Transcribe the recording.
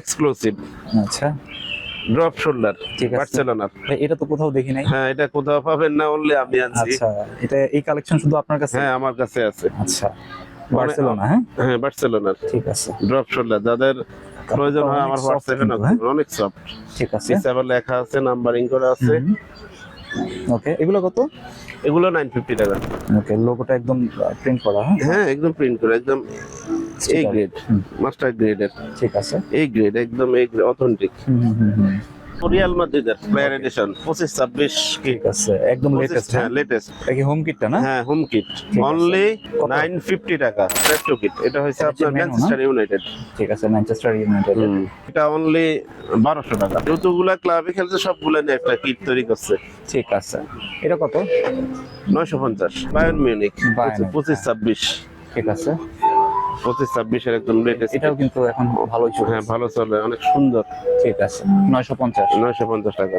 Exclusive আচ্ছা। Drop shoulder ঠিক আছে। বার্সেলোনার ভাই এটা তো কোথাও দেখি নাই। হ্যাঁ এটা কোথাও পাবেন না অনলি আমি আনছি। আচ্ছা এটা এই কালেকশন শুধু আপনার কাছে? হ্যাঁ আমার কাছে আছে। আচ্ছা বার্সেলোনা হ্যাঁ? হ্যাঁ বার্সেলোনার ঠিক আছে। ড্রপ শোল্ডার যাদের প্রয়োজন হয় আমার হোয়াটসঅ্যাপে হ্যাঁ? অনেক সফট ঠিক আছে। আবার লেখা আছে নাম্বারিং করা আছে। ওকে এগুলো কত? এগুলো নাইন ফিফটি টাকা। ওকে লোগোটা একদম প্রিন্ট করা হ্যাঁ? হ্যাঁ একদম প্রিন্ট করা একদম এই গ্রেড মাস্টার গ্রেডের ঠিক আছে। এই গ্রেড একদম এই অথেন্টিক। রিয়াল মাদ্রিদের প্লেয়ার এডিশন পঁচিশ ছাব্বিশ ঠিক আছে একদম লেটেস্ট হ্যাঁ লেটেস্ট এটা হোম কিটটা না? হ্যাঁ হোম কিট অনলি কত? নাইন ফিফটি টাকা রেস্টো কিট এটা হচ্ছে আপনার ম্যানচেস্টার ইউনাইটেড ঠিক আছে ম্যানচেস্টার ইউনাইটেড এটা অনলি বারোশো টাকা। যতগুলা ক্লাবে খেলছে সবগুলা নিয়ে একটা কিট তৈরি করছে। ঠিক আছে। এটা কত? নয়শো পঞ্চাশ। বায়ন মিউনিক Bayern Munich, পঁচিশ ছাব্বিশ। ঠিক আছে। পঁচিশ ছাব্বিশের একদম লেটেস্ট এটাও কিন্তু এখন ভালোই চলে হ্যাঁ ভালো চলে অনেক সুন্দর। ঠিক আছে নয়শো পঞ্চাশ। নয়শো পঞ্চাশ টাকা।